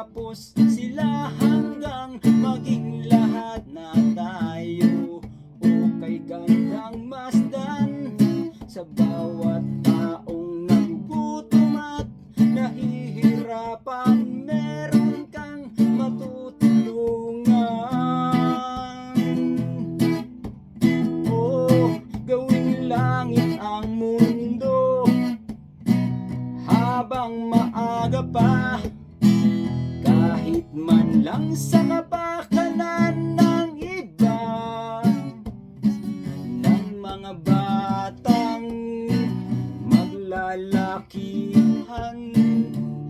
matapos sila hanggang maging lahat na tayo. O kay gandang masdan sa bawat taong nagugutom at nahihirapan meron kang matutulungan. Oh, o gawing langit ang mundo habang maaga pa man lang sa napakalan ng iba ng mga batang maglalakihan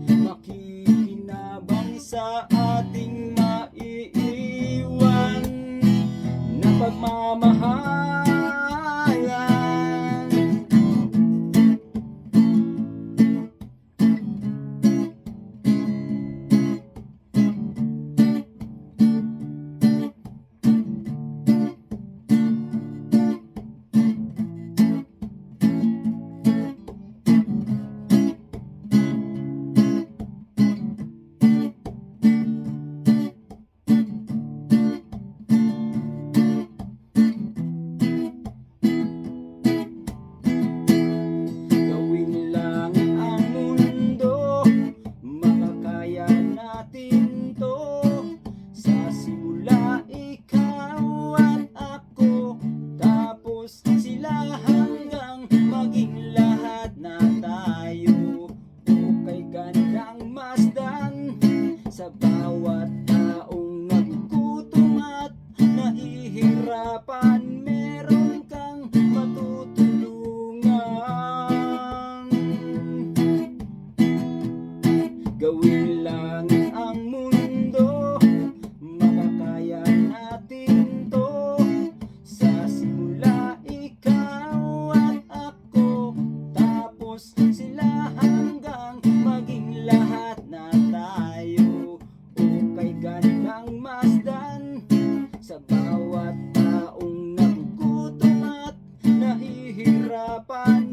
makikinabang sa Bye.